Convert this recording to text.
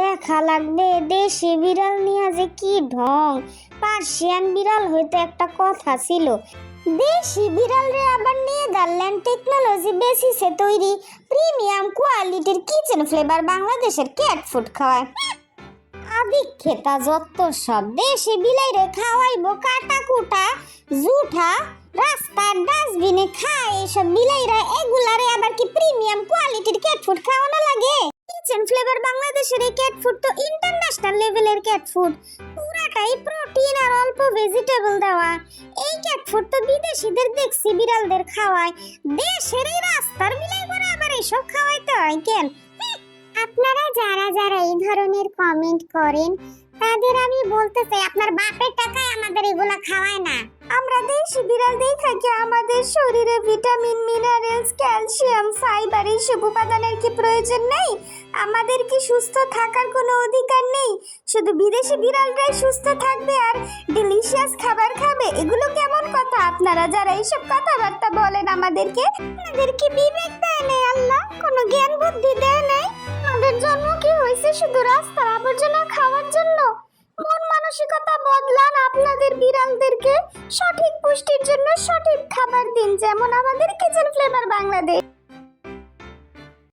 দেখা লাগবে দেশি বিড়াল নিয়ে যে কি ঢং? পার্সিয়ান বিড়াল হইতে একটা কথা ছিল। দেশি বিড়াল রে আবার নেদারল্যান্ড টেকনোলজি বেসিসে তৈরি প্রিমিয়াম কোয়ালিটির কিচেন ফ্লেভার বাংলাদেশের ক্যাট ফুড খাওয়ায়। আদিক্ষেতা যত সব দেশি বিলাইরে খাওয়াইবো কাটা কুটা জুঠা রাস্তার ডাস্টবিনে খায় এসব বিলাইরা, এগুলারে আবার কি প্রিমিয়াম কোয়ালিটির ক্যাট ফুড খাওয়ানো লাগে? কিচেন ফ্লেভার বাংলাদেশের এই ক্যাট ফুড তো ইন্টারন্যাশনাল লেভেলের ক্যাট ফুড পুরাটাই প্রোটিন আর অল্প ভেজিটেবল দেওয়া। এই ক্যাট ফুড তো বিদেশিদের দেখছি, বিড়ালদের খাওয়ায়। দেশের এই রাস্তার বিলাই করে আবার এসব খাওয়াইতে হয় কেন? আপনারা যারা যারা এই ধরনের কমেন্ট করেন, তাদের আমি বলতে চাই, আপনার বাপের টাকায় আমাদের এগুলা খাওয়ায় না। আমরা দেশি বিড়াল দিয়ে থাকি আমাদের শরীরে ভিটামিন, মিনারেলস, ক্যালসিয়াম, ফাইবার এইসব উপাদানের কি প্রয়োজন নেই? আমাদের কি সুস্থ থাকার কোনো অধিকার নেই? শুধু বিদেশি বিড়ালরাই সুস্থ থাকবে আর ডিলিশিয়াস খাবার খাবে? এগুলো কেমন কথা? আপনারা যারা এইসব কথাবার্তা বলেন আমাদেরকে আপনাদের কি বিবেক দেয় নেই আল্লাহ? কোনো জ্ঞান বুদ্ধি দেয় নেই? আমাদের জন্ম কি হয়েছে শুধু রাস্তার আবর্জনা খাওয়ার জন্য? মানসিকতা বদলান আপনাদের বিড়ালদেরকে। সঠিক পুষ্টির জন্য সঠিক খাবার দিন, যেমন আমাদের কিচেন ফ্লেভার বাংলাদেশ